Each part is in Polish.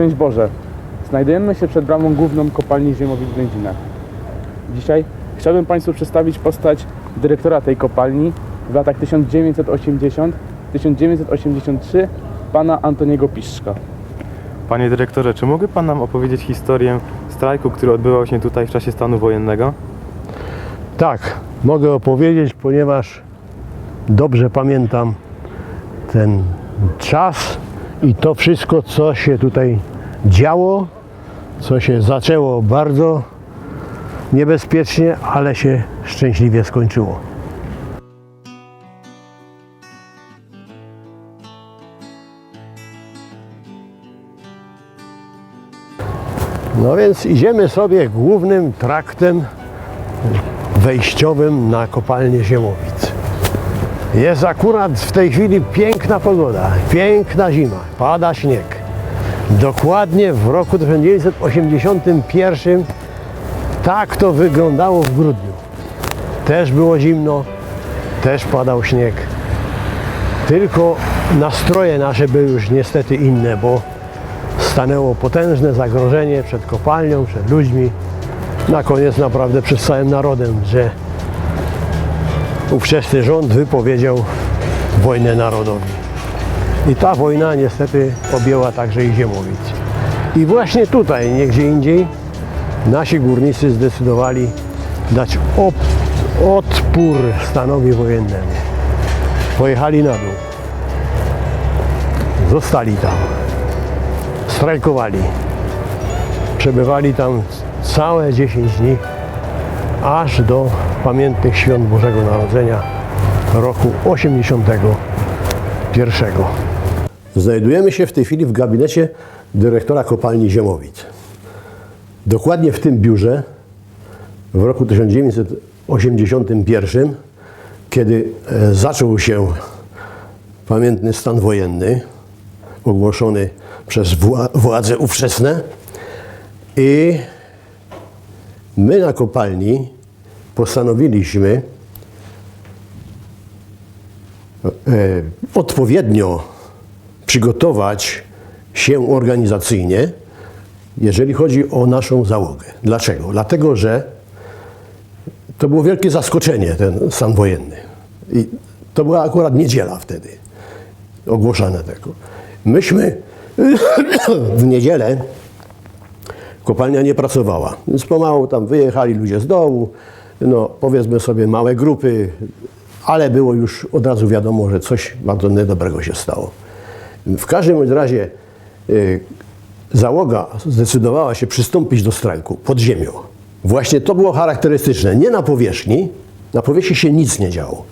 Szczęść Boże! Znajdujemy się przed bramą główną kopalni Ziemowic w Będzinach. Dzisiaj chciałbym Państwu przedstawić postać dyrektora tej kopalni w latach 1980-1983, pana Antoniego Piszczka. Panie dyrektorze, czy mógłby Pan nam opowiedzieć historię strajku, który odbywał się tutaj w czasie stanu wojennego? Tak, mogę opowiedzieć, ponieważ dobrze pamiętam ten czas i to wszystko, co się tutaj działo, co się zaczęło bardzo niebezpiecznie, ale się szczęśliwie skończyło. No więc idziemy sobie głównym traktem wejściowym na kopalnię Ziemowic. Jest akurat w tej chwili piękna pogoda, piękna zima, pada śnieg. Dokładnie w roku 1981 tak to wyglądało w grudniu. Też było zimno, też padał śnieg. Tylko nastroje nasze były już niestety inne, bo stanęło potężne zagrożenie przed kopalnią, przed ludźmi na koniec naprawdę przed całym narodem, że ówczesny rząd wypowiedział wojnę narodowi. I ta wojna niestety objęła także i Ziemowic. I właśnie tutaj, nie gdzie indziej, nasi górnicy zdecydowali dać op- odpór stanowi wojennemu. Pojechali na dół. Zostali tam. Strajkowali. Przebywali tam całe 10 dni, aż do pamiętnych świąt Bożego Narodzenia roku 81. Znajdujemy się w tej chwili w gabinecie dyrektora kopalni Ziemowic. Dokładnie w tym biurze w roku 1981, kiedy e, zaczął się pamiętny stan wojenny, ogłoszony przez wła- władze ówczesne, i my na kopalni postanowiliśmy e, odpowiednio przygotować się organizacyjnie, jeżeli chodzi o naszą załogę. Dlaczego? Dlatego, że to było wielkie zaskoczenie, ten stan wojenny. I to była akurat niedziela wtedy, ogłoszone tego. Myśmy w niedzielę kopalnia nie pracowała. Więc pomału tam wyjechali ludzie z dołu, no powiedzmy sobie małe grupy, ale było już od razu wiadomo, że coś bardzo niedobrego się stało. W każdym razie y, załoga zdecydowała się przystąpić do strajku pod ziemią. Właśnie to było charakterystyczne. Nie na powierzchni, na powierzchni się nic nie działo.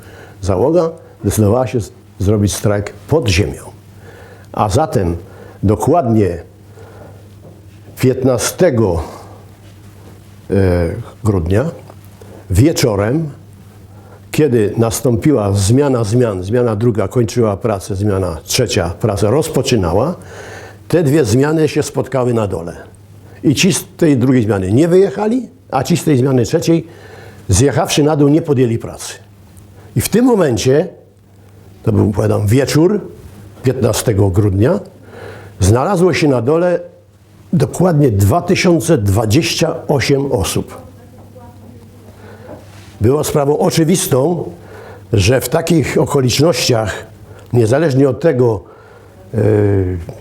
Załoga zdecydowała się zrobić strajk pod ziemią. A zatem dokładnie 15 e, grudnia wieczorem, kiedy nastąpiła zmiana zmian, zmiana druga kończyła pracę, zmiana trzecia pracę rozpoczynała, te dwie zmiany się spotkały na dole. I ci z tej drugiej zmiany nie wyjechali, a ci z tej zmiany trzeciej, zjechawszy na dół, nie podjęli pracy. I w tym momencie, to był, powiadam, wieczór 15 grudnia, znalazło się na dole dokładnie 2028 osób. Było sprawą oczywistą, że w takich okolicznościach, niezależnie od tego, e,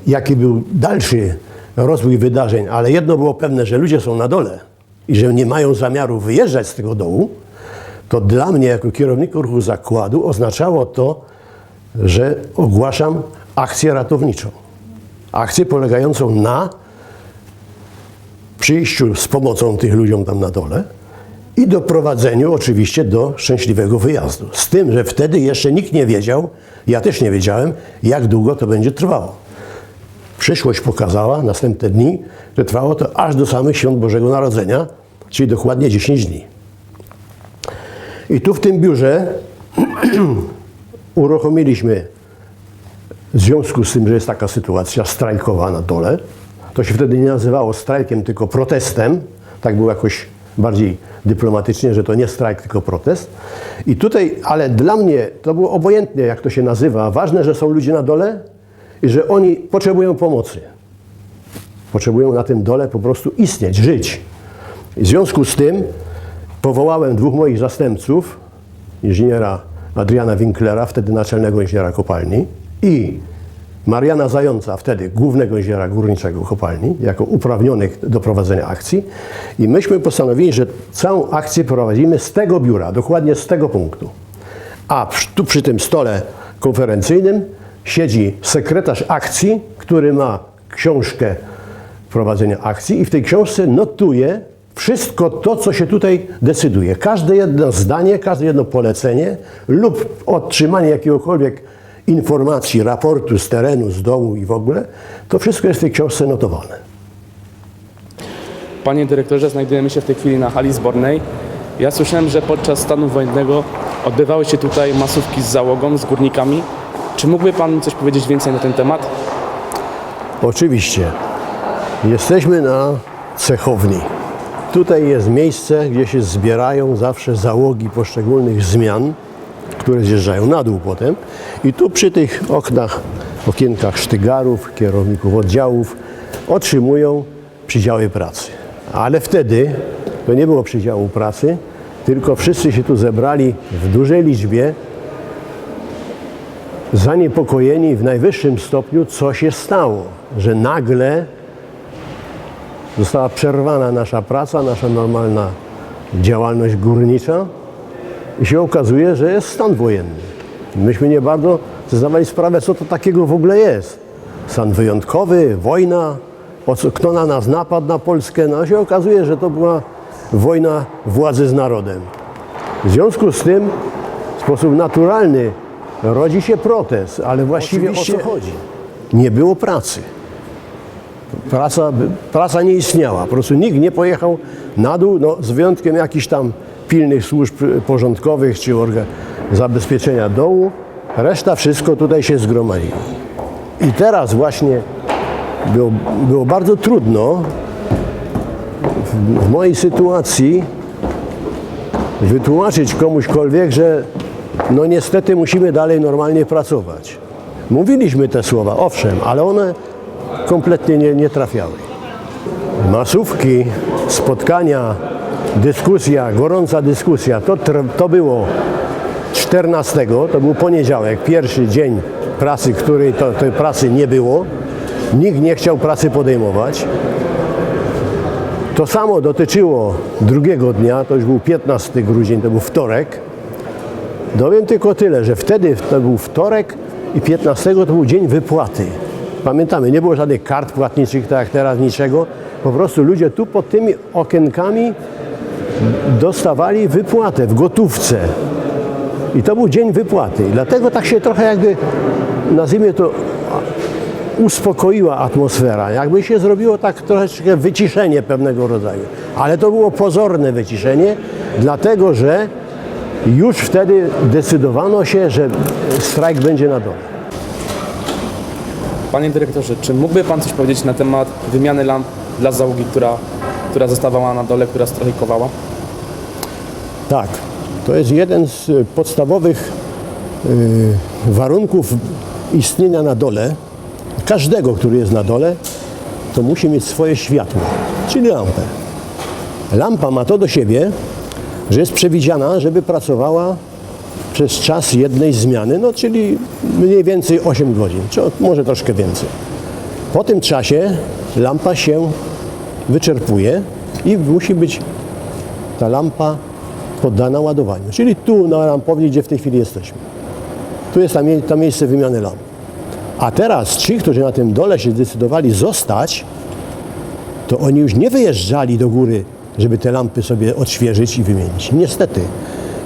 jaki był dalszy rozwój wydarzeń, ale jedno było pewne, że ludzie są na dole i że nie mają zamiaru wyjeżdżać z tego dołu, to dla mnie, jako kierownika ruchu zakładu, oznaczało to, że ogłaszam akcję ratowniczą. Akcję polegającą na przyjściu z pomocą tych ludziom tam na dole i doprowadzeniu oczywiście do szczęśliwego wyjazdu. Z tym, że wtedy jeszcze nikt nie wiedział, ja też nie wiedziałem, jak długo to będzie trwało. Przyszłość pokazała, następne dni, że trwało to aż do samych świąt Bożego Narodzenia, czyli dokładnie 10 dni. I tu w tym biurze uruchomiliśmy w związku z tym, że jest taka sytuacja strajkowa na dole, to się wtedy nie nazywało strajkiem, tylko protestem. Tak było jakoś bardziej dyplomatycznie, że to nie strajk, tylko protest. I tutaj, ale dla mnie to było obojętnie, jak to się nazywa. Ważne, że są ludzie na dole i że oni potrzebują pomocy. potrzebują na tym dole po prostu istnieć, żyć. I w związku z tym powołałem dwóch moich zastępców, inżyniera Adriana Winklera, wtedy naczelnego inżyniera kopalni i Mariana Zająca, wtedy głównego inżyniera górniczego kopalni, jako uprawnionych do prowadzenia akcji. I myśmy postanowili, że całą akcję prowadzimy z tego biura, dokładnie z tego punktu. A tu przy tym stole konferencyjnym siedzi sekretarz akcji, który ma książkę prowadzenia akcji i w tej książce notuje wszystko to, co się tutaj decyduje. Każde jedno zdanie, każde jedno polecenie lub otrzymanie jakiegokolwiek informacji, raportu z terenu, z domu i w ogóle, to wszystko jest w tej książce notowane. Panie dyrektorze, znajdujemy się w tej chwili na hali zbornej. Ja słyszałem, że podczas stanu wojennego odbywały się tutaj masówki z załogą, z górnikami. Czy mógłby Pan coś powiedzieć więcej na ten temat? Oczywiście. Jesteśmy na cechowni. Tutaj jest miejsce, gdzie się zbierają zawsze załogi poszczególnych zmian, które zjeżdżają na dół potem. I tu przy tych oknach, okienkach sztygarów, kierowników oddziałów otrzymują przydziały pracy. Ale wtedy to nie było przydziału pracy, tylko wszyscy się tu zebrali w dużej liczbie zaniepokojeni w najwyższym stopniu, co się stało, że nagle została przerwana nasza praca, nasza normalna działalność górnicza i się okazuje, że jest stan wojenny. Myśmy nie bardzo zdawali sprawę, co to takiego w ogóle jest. Stan wyjątkowy, wojna, kto na nas napadł, na Polskę. No się okazuje, że to była wojna władzy z narodem. W związku z tym w sposób naturalny rodzi się protest, ale właściwie o co chodzi? Nie było pracy. Praca, praca nie istniała. Po prostu nikt nie pojechał na dół, no, z wyjątkiem jakichś tam pilnych służb porządkowych czy zabezpieczenia dołu. Reszta wszystko tutaj się zgromadziło. I teraz właśnie było, było bardzo trudno w, w mojej sytuacji wytłumaczyć komuśkolwiek, że no niestety musimy dalej normalnie pracować. Mówiliśmy te słowa, owszem, ale one kompletnie nie, nie trafiały. Masówki, spotkania, dyskusja, gorąca dyskusja, to, to było 14, to był poniedziałek, pierwszy dzień pracy, której to, tej pracy nie było. Nikt nie chciał pracy podejmować. To samo dotyczyło drugiego dnia, to już był 15 grudzień, to był wtorek. Dowiem tylko tyle, że wtedy to był wtorek i 15 to był dzień wypłaty. Pamiętamy, nie było żadnych kart płatniczych, tak jak teraz, niczego. Po prostu ludzie tu pod tymi okienkami dostawali wypłatę w gotówce. I to był dzień wypłaty. Dlatego tak się trochę jakby, nazwijmy to, uspokoiła atmosfera. Jakby się zrobiło tak troszeczkę wyciszenie pewnego rodzaju. Ale to było pozorne wyciszenie, dlatego że już wtedy decydowano się, że strajk będzie na dole. Panie dyrektorze, czy mógłby Pan coś powiedzieć na temat wymiany lamp dla załogi, która, która zostawała na dole, która strajkowała? Tak, to jest jeden z y, podstawowych y, warunków istnienia na dole. Każdego, który jest na dole, to musi mieć swoje światło, czyli lampę. Lampa ma to do siebie, że jest przewidziana, żeby pracowała przez czas jednej zmiany, no czyli mniej więcej 8 godzin, czy może troszkę więcej. Po tym czasie lampa się wyczerpuje i musi być ta lampa poddana ładowaniu. Czyli tu na lampowni, gdzie w tej chwili jesteśmy. Tu jest to miejsce wymiany lamp. A teraz ci, którzy na tym dole się zdecydowali zostać, to oni już nie wyjeżdżali do góry, żeby te lampy sobie odświeżyć i wymienić. Niestety.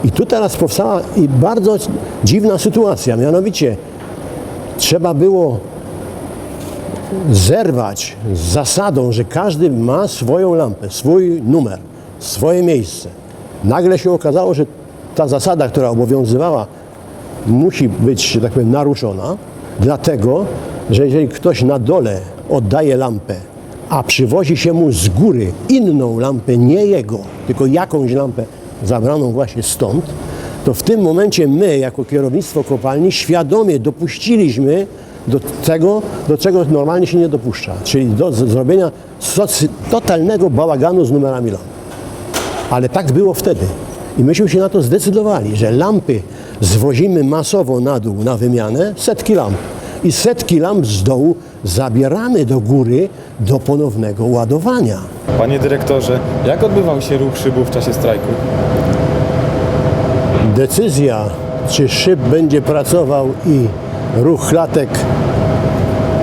I tu teraz powstała i bardzo dziwna sytuacja, mianowicie trzeba było zerwać z zasadą, że każdy ma swoją lampę, swój numer, swoje miejsce. Nagle się okazało, że ta zasada, która obowiązywała, musi być, że tak powiem, naruszona, dlatego, że jeżeli ktoś na dole oddaje lampę, a przywozi się mu z góry inną lampę, nie jego, tylko jakąś lampę zabraną właśnie stąd, to w tym momencie my, jako kierownictwo kopalni, świadomie dopuściliśmy do tego, do czego normalnie się nie dopuszcza, czyli do zrobienia totalnego bałaganu z numerami lamp. Ale tak było wtedy. I myśmy się na to zdecydowali, że lampy zwozimy masowo na dół na wymianę, setki lamp. I setki lamp z dołu zabieramy do góry do ponownego ładowania. Panie dyrektorze, jak odbywał się ruch szybów w czasie strajku? Decyzja, czy szyb będzie pracował i ruch klatek,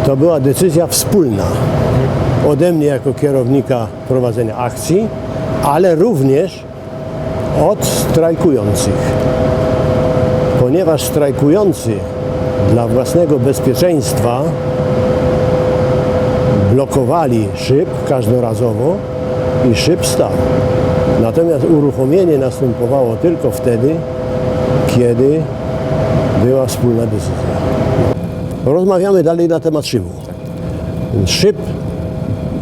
to była decyzja wspólna. Ode mnie jako kierownika prowadzenia akcji, ale również od strajkujących. Ponieważ strajkujący dla własnego bezpieczeństwa blokowali szyb każdorazowo i szyb stał. Natomiast uruchomienie następowało tylko wtedy, kiedy była wspólna decyzja. Rozmawiamy dalej na temat szybu. Szyb,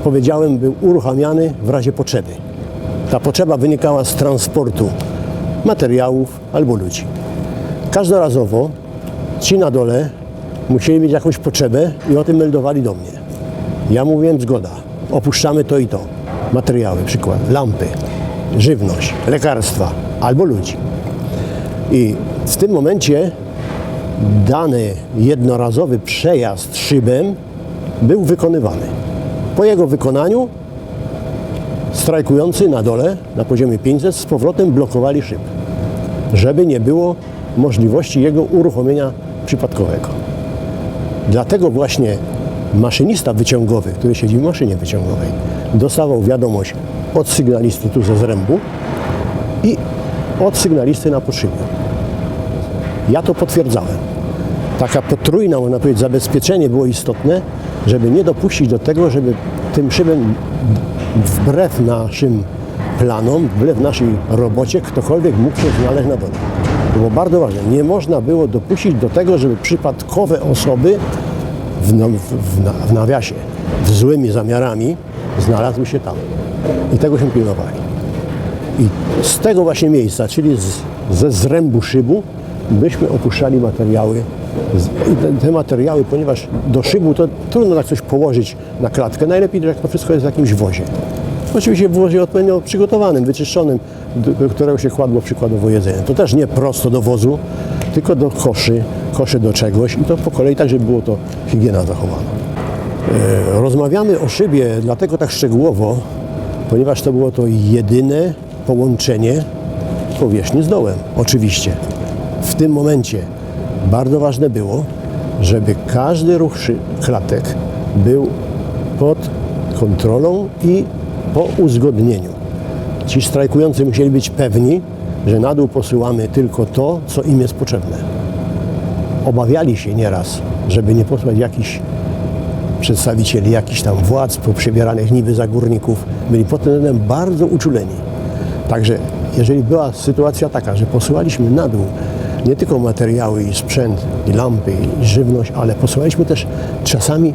powiedziałem, był uruchamiany w razie potrzeby. Ta potrzeba wynikała z transportu materiałów albo ludzi. Każdorazowo ci na dole musieli mieć jakąś potrzebę i o tym meldowali do mnie. Ja mówiłem zgoda, opuszczamy to i to. Materiały, przykład, lampy, żywność, lekarstwa albo ludzi. I w tym momencie dany jednorazowy przejazd szybem był wykonywany. Po jego wykonaniu strajkujący na dole, na poziomie 500, z powrotem blokowali szyb, żeby nie było możliwości jego uruchomienia przypadkowego. Dlatego właśnie maszynista wyciągowy, który siedzi w maszynie wyciągowej, dostawał wiadomość od sygnalisty tu ze zrębu i od sygnalisty na podszybiu. Ja to potwierdzałem. Taka potrójna, można powiedzieć, zabezpieczenie było istotne, żeby nie dopuścić do tego, żeby tym szybem wbrew naszym planom, wbrew naszej robocie, ktokolwiek mógł się znaleźć na dole. To było bardzo ważne. Nie można było dopuścić do tego, żeby przypadkowe osoby w, no, w, w, na- w nawiasie, z złymi zamiarami znalazły się tam. I tego się pilnowali. I z tego właśnie miejsca, czyli z, ze zrębu szybu, myśmy opuszczali materiały. Te, te materiały, ponieważ do szybu to trudno tak coś położyć na klatkę, najlepiej, jak to wszystko jest w jakimś wozie. Oczywiście w wozie odpowiednio przygotowanym, wyczyszczonym, do którego się kładło przykładowo jedzenie. To też nie prosto do wozu, tylko do koszy, koszy do czegoś i to po kolei tak, żeby było to higiena zachowana. E, Rozmawiamy o szybie dlatego tak szczegółowo, ponieważ to było to jedyne połączenie powierzchni z dołem. Oczywiście. W tym momencie bardzo ważne było, żeby każdy ruch klatek był pod kontrolą i po uzgodnieniu. Ci strajkujący musieli być pewni, że na dół posyłamy tylko to, co im jest potrzebne. Obawiali się nieraz, żeby nie posłać jakichś przedstawicieli jakichś tam władz poprzebieranych niby za górników byli pod tym względem bardzo uczuleni. Także jeżeli była sytuacja taka, że posyłaliśmy na dół nie tylko materiały i sprzęt, i lampy, i żywność, ale posyłaliśmy też czasami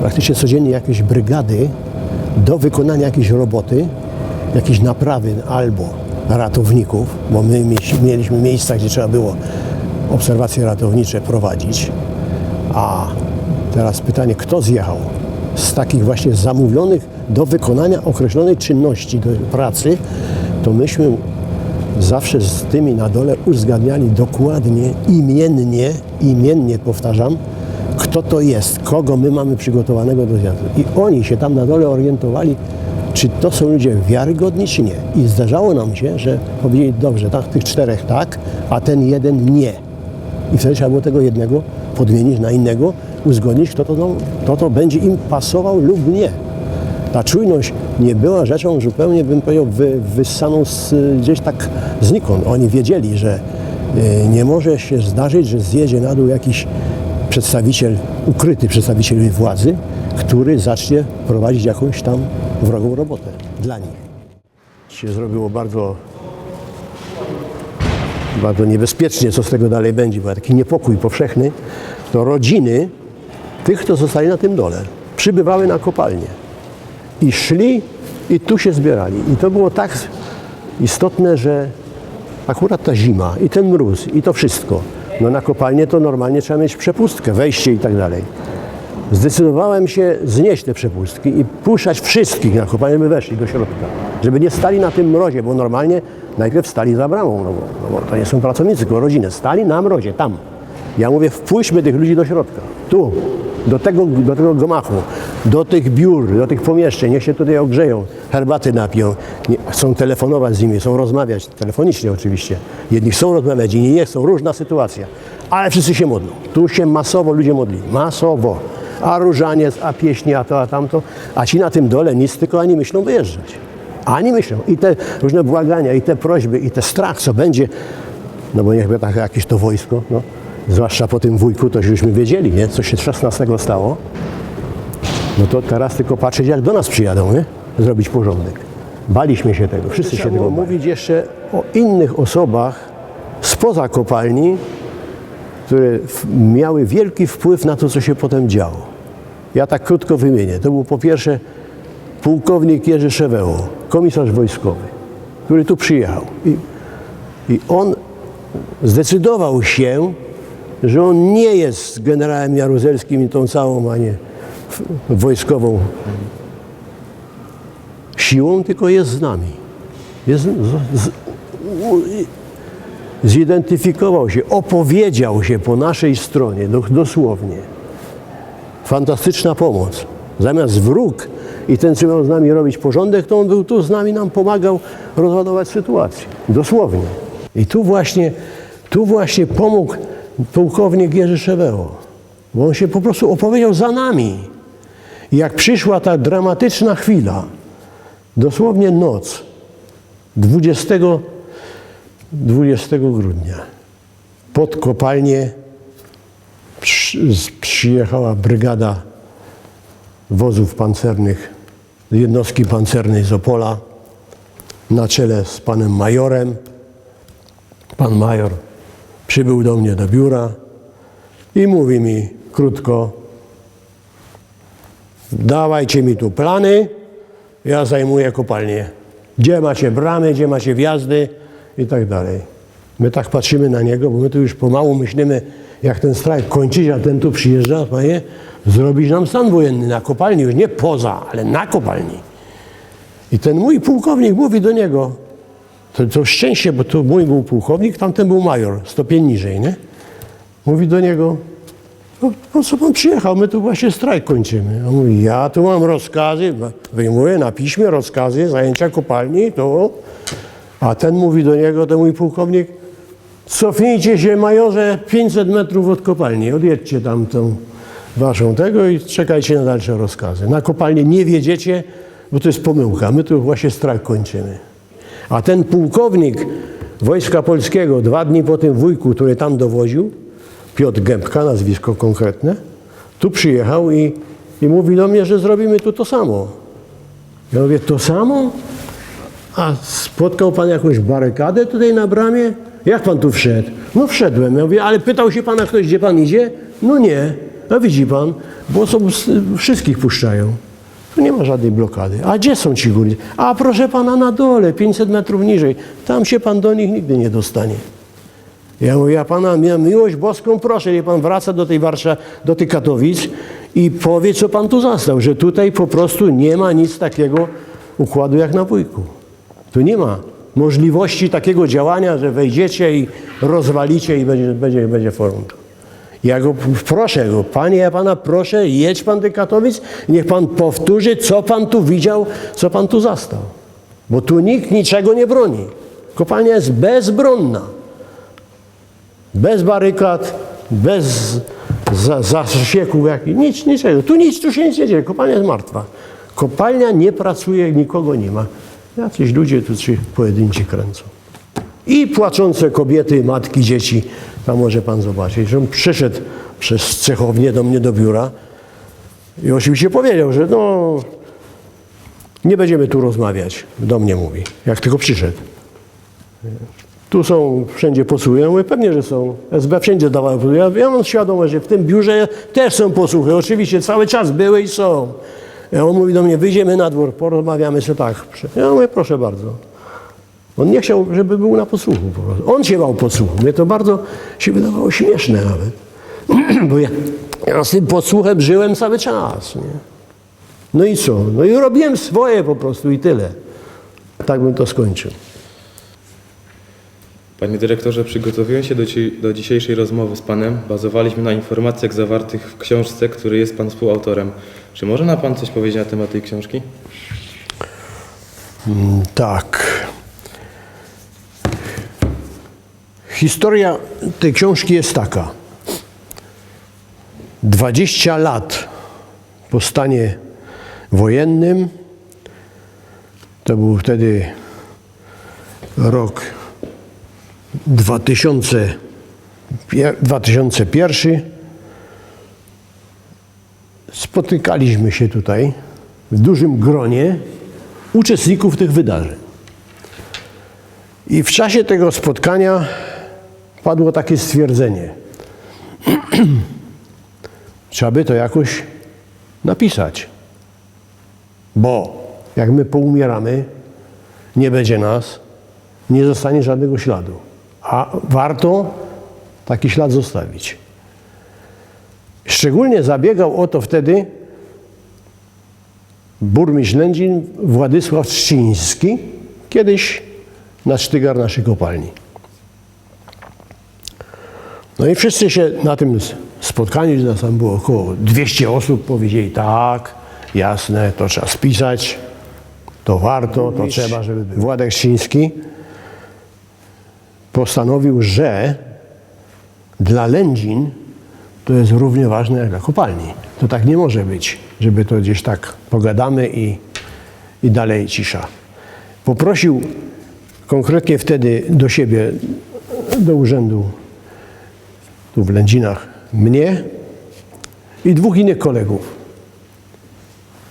praktycznie codziennie jakieś brygady do wykonania jakiejś roboty, jakiejś naprawy albo ratowników, bo my mieliśmy miejsca, gdzie trzeba było obserwacje ratownicze prowadzić, a teraz pytanie, kto zjechał z takich właśnie zamówionych do wykonania określonej czynności, do pracy, to myśmy zawsze z tymi na dole uzgadniali dokładnie, imiennie, imiennie powtarzam, kto to jest, kogo my mamy przygotowanego do zjazdu. I oni się tam na dole orientowali, czy to są ludzie wiarygodni, czy nie. I zdarzało nam się, że powiedzieli, dobrze, tak, tych czterech tak, a ten jeden nie. I wtedy trzeba było tego jednego podmienić na innego, uzgodnić, kto to, kto to będzie im pasował lub nie. Ta czujność nie była rzeczą zupełnie, bym powiedział, wy, wyssaną z, gdzieś tak znikąd. Oni wiedzieli, że y, nie może się zdarzyć, że zjedzie na dół jakiś przedstawiciel, ukryty przedstawiciel władzy, który zacznie prowadzić jakąś tam wrogą robotę dla nich. Się zrobiło bardzo bardzo niebezpiecznie, co z tego dalej będzie, bo taki niepokój powszechny, to rodziny tych, kto zostali na tym dole, przybywały na kopalnię i szli i tu się zbierali. I to było tak istotne, że akurat ta zima i ten mróz i to wszystko No na kopalnię to normalnie trzeba mieć przepustkę, wejście i tak dalej. Zdecydowałem się znieść te przepustki i puszczać wszystkich na kopalnię, by weszli do środka. Żeby nie stali na tym mrozie, bo normalnie najpierw stali za bramą, no bo, no bo to nie są pracownicy, tylko rodziny. Stali na mrozie, tam. Ja mówię, wpuśćmy tych ludzi do środka. Tu, do tego, do tego gmachu, do tych biur, do tych pomieszczeń. Niech się tutaj ogrzeją, herbaty napiją. Nie, chcą telefonować z nimi, chcą rozmawiać, telefonicznie oczywiście. Jedni chcą rozmawiać, inni nie chcą, różna sytuacja. Ale wszyscy się modlą. Tu się masowo ludzie modli, masowo. A różaniec, a pieśni, a to, a tamto. A ci na tym dole nic, tylko ani myślą wyjeżdżać. Ani myślą. I te różne błagania, i te prośby, i te strach, co będzie. No bo niechby tak jakieś to wojsko, no. Zwłaszcza po tym wujku, to żeśmy wiedzieli, nie? Co się 16 stało. No to teraz tylko patrzeć, jak do nas przyjadą, nie? Zrobić porządek. Baliśmy się tego, wszyscy się tego bali. mówić jeszcze o innych osobach spoza kopalni, które miały wielki wpływ na to, co się potem działo. Ja tak krótko wymienię. To był po pierwsze pułkownik Jerzy Szeweło, komisarz wojskowy, który tu przyjechał. I, I on zdecydował się, że on nie jest generałem Jaruzelskim i tą całą, a nie wojskową siłą, tylko jest z nami. Jest, z, z, zidentyfikował się, opowiedział się po naszej stronie, do- dosłownie. Fantastyczna pomoc. Zamiast wróg i ten, co miał z nami robić porządek, to on był tu z nami, nam pomagał rozładować sytuację. Dosłownie. I tu właśnie, tu właśnie pomógł pułkownik Jerzy Szeweło. Bo on się po prostu opowiedział za nami. Jak przyszła ta dramatyczna chwila, dosłownie noc, 20, 20 grudnia, pod kopalnię przyjechała brygada wozów pancernych jednostki pancernej z Opola na czele z panem majorem. Pan major przybył do mnie do biura i mówi mi krótko: Dawajcie mi tu plany, ja zajmuję kopalnię. Gdzie macie bramy, gdzie macie wjazdy i tak dalej. My tak patrzymy na niego, bo my tu już pomału myślimy, jak ten strajk kończyć, a ten tu przyjeżdża, panie, zrobić nam stan wojenny na kopalni, już nie poza, ale na kopalni. I ten mój pułkownik mówi do niego, to, to szczęście, bo to mój był pułkownik, tamten był major, stopień niżej, nie? Mówi do niego, no, po co pan przyjechał? My tu właśnie strajk kończymy. On mówi, ja tu mam rozkazy, wyjmuję na piśmie rozkazy zajęcia kopalni, to... A ten mówi do niego, ten mój pułkownik, cofnijcie się majorze 500 metrów od kopalni, odjedźcie tam tą waszą tego i czekajcie na dalsze rozkazy. Na kopalnię nie wiedziecie, bo to jest pomyłka, my tu właśnie strajk kończymy. A ten pułkownik Wojska Polskiego dwa dni po tym wujku, który tam dowoził, Piotr Gębka, nazwisko konkretne, tu przyjechał i, i mówi do mnie, że zrobimy tu to samo. Ja mówię, to samo? A spotkał pan jakąś barykadę tutaj na bramie? Jak pan tu wszedł? No wszedłem. Ja mówię, ale pytał się pana ktoś, gdzie pan idzie? No nie. A widzi pan, bo są, wszystkich puszczają. Tu nie ma żadnej blokady. A gdzie są ci górnicy? A proszę pana na dole, 500 metrów niżej. Tam się pan do nich nigdy nie dostanie. Ja mówię, ja pana mia- miłość boską proszę, niech pan wraca do tej Warszawy, do tych Katowic i powie, co pan tu zastał, że tutaj po prostu nie ma nic takiego układu jak na wujku. Tu nie ma możliwości takiego działania, że wejdziecie i rozwalicie i będzie, będzie, będzie front. Ja go proszę go, panie, ja pana proszę, jedź pan do Katowic, niech pan powtórzy, co pan tu widział, co pan tu zastał. Bo tu nikt niczego nie broni. Kopalnia jest bezbronna. Bez barykad, bez za, zasieków, jakich, nic, niczego. Tu nic, tu się nic nie dzieje, kopalnia jest martwa. Kopalnia nie pracuje, nikogo nie ma. Jacyś ludzie tu się pojedynczy kręcą. I płaczące kobiety, matki, dzieci. Tam może pan zobaczyć, że on przyszedł przez cechownię do mnie do biura i oczywiście powiedział, że no nie będziemy tu rozmawiać. Do mnie mówi, jak tylko przyszedł. Tu są, wszędzie posłuchy. Pewnie, że są. SB wszędzie dawały posłuchy. Ja, ja mam świadomość, że w tym biurze też są posłuchy. Oczywiście cały czas były i są. Ja on mówi do mnie, wyjdziemy na dwór, porozmawiamy sobie tak. Ja mówię, proszę bardzo. On nie chciał, żeby był na podsłuchu po prostu. On się bał podsłuchu. Mnie to bardzo się wydawało śmieszne nawet. Bo ja, ja z tym podsłuchem żyłem cały czas. Nie? No i co? No i robiłem swoje po prostu i tyle. Tak bym to skończył. Panie dyrektorze, przygotowując się do, ci, do dzisiejszej rozmowy z panem, bazowaliśmy na informacjach zawartych w książce, której jest pan współautorem. Czy może nam pan coś powiedzieć na temat tej książki? Tak. Historia tej książki jest taka. 20 lat po stanie wojennym, to był wtedy rok 2000, pier- 2001, spotykaliśmy się tutaj w dużym gronie uczestników tych wydarzeń. I w czasie tego spotkania padło takie stwierdzenie. Trzeba by to jakoś napisać. Bo jak my poumieramy, nie będzie nas, nie zostanie żadnego śladu. A warto taki ślad zostawić. Szczególnie zabiegał o to wtedy burmistrz Lędzin Władysław Trzciński, kiedyś na sztygar naszej kopalni. No i wszyscy się na tym spotkaniu, nas tam było około 200 osób, powiedzieli tak, jasne, to trzeba spisać, to warto, to trzeba, żeby było. Władek Trzciński postanowił, że dla Lędzin to jest równie ważne jak dla kopalni. To tak nie może być, żeby to gdzieś tak pogadamy i, i dalej cisza. Poprosił konkretnie wtedy do siebie, do urzędu tu w Lędzinach, mnie i dwóch innych kolegów.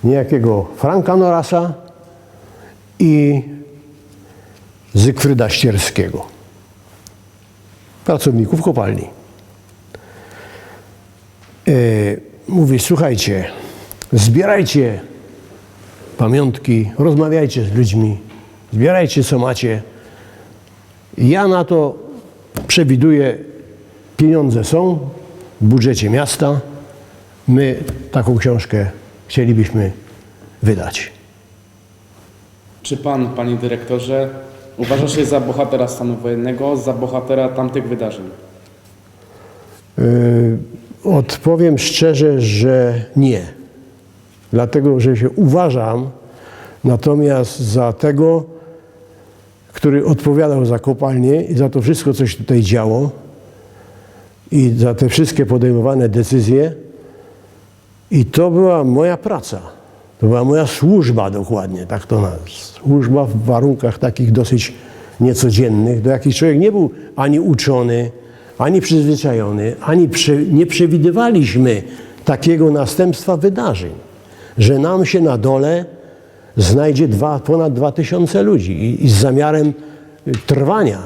Niejakiego Franka Norasa i Zygfryda Ścierskiego. Pracowników kopalni. E, mówi, słuchajcie, zbierajcie pamiątki, rozmawiajcie z ludźmi, zbierajcie co macie. Ja na to przewiduję, pieniądze są w budżecie miasta. My taką książkę chcielibyśmy wydać. Czy pan, panie dyrektorze, uważa się za bohatera stanu wojennego, za bohatera tamtych wydarzeń? Yy, Odpowiem szczerze, że nie. Dlatego, że się uważam natomiast za tego, który odpowiadał za kopalnię i za to wszystko, co się tutaj działo i za te wszystkie podejmowane decyzje. I to była moja praca. To była moja służba dokładnie, tak to nazwę. Służba w warunkach takich dosyć niecodziennych, do jakich człowiek nie był ani uczony, ani przyzwyczajony, ani nie przewidywaliśmy takiego następstwa wydarzeń, że nam się na dole znajdzie dwa, ponad dwa tysiące ludzi i, i z zamiarem y, trwania,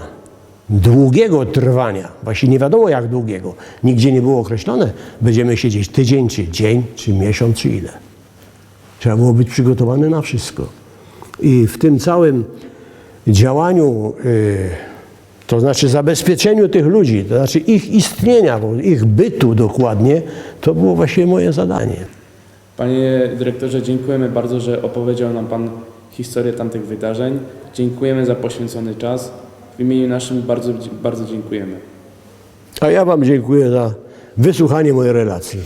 długiego trwania, właśnie nie wiadomo jak długiego, nigdzie nie było określone, będziemy siedzieć tydzień, czy dzień, czy miesiąc, czy ile. Trzeba było być przygotowany na wszystko. I w tym całym działaniu, y, to znaczy zabezpieczeniu tych ludzi, to znaczy ich istnienia, ich bytu dokładnie, to było właśnie moje zadanie. Panie dyrektorze, dziękujemy bardzo, że opowiedział nam pan historię tamtych wydarzeń. Dziękujemy za poświęcony czas. W imieniu naszym bardzo, bardzo dziękujemy. A ja Wam dziękuję za wysłuchanie mojej relacji.